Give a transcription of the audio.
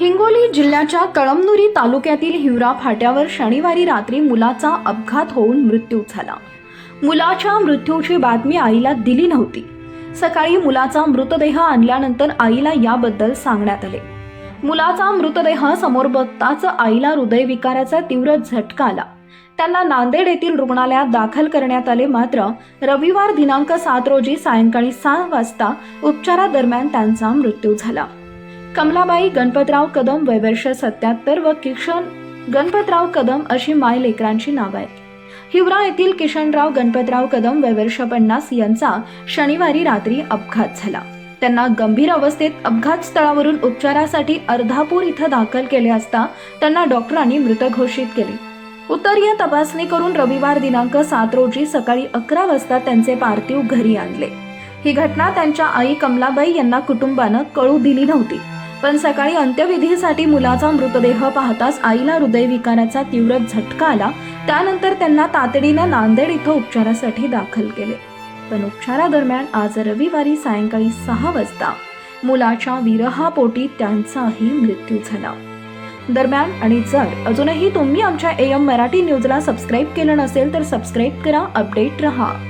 हिंगोली जिल्ह्याच्या कळमनुरी तालुक्यातील हिवरा फाट्यावर शनिवारी रात्री मुलाचा अपघात होऊन मृत्यू झाला. मुलाच्या मृत्यूची बातमी आईला दिली नव्हती. सकाळी मुलाचा मृतदेह आणल्यानंतर आईला याबद्दल सांगण्यात आले. मुलाचा मृतदेह समोर बघताच आईला हृदयविकाराचा तीव्र झटका आला. त्यांना नांदेड येथील रुग्णालयात दाखल करण्यात आले मात्र रविवार दिनांक सात रोजी सायंकाळी सहा वाजता उपचारादरम्यान त्यांचा मृत्यू झाला. कमलाबाई गणपतराव कदम वयवर्ष सत्याहत्तर व किशन गणपतराव कदम अशी माय लेकरांची नाव आहेत. हिवरा येथील किशनराव गणपतराव कदम वयवर्ष पन्नास यांचा शनिवारी रात्री अपघात झाला. त्यांना गंभीर अवस्थेत अपघात स्थळावरून उपचारासाठी अर्धापूर इथं दाखल केले असता त्यांना डॉक्टरांनी मृत घोषित केले. उत्तरीय तपासणी करून रविवार दिनांक सात रोजी सकाळी अकरा वाजता त्यांचे पार्थिव घरी आणले. ही घटना त्यांच्या आई कमलाबाई यांना कुटुंबानं कळू दिली नव्हती. पण सकाळी अंत्यविधीसाठी मुलाचा मृतदेह पाहताच आईला हृदयविकाराचा तीव्र झटका आला. त्यानंतर त्यांना तातडीनं नांदेड इथं उपचारासाठी दाखल केले. पण उपचारादरम्यान आज रविवारी सायंकाळी सहा वाजता मुलाच्या विरहापोटी त्यांचाही मृत्यू झाला. दरम्यान आणि जर अजूनही तुम्ही आमच्या एम मराठी न्यूजला सबस्क्राईब केलं नसेल तर सबस्क्राईब करा अपडेट रहा.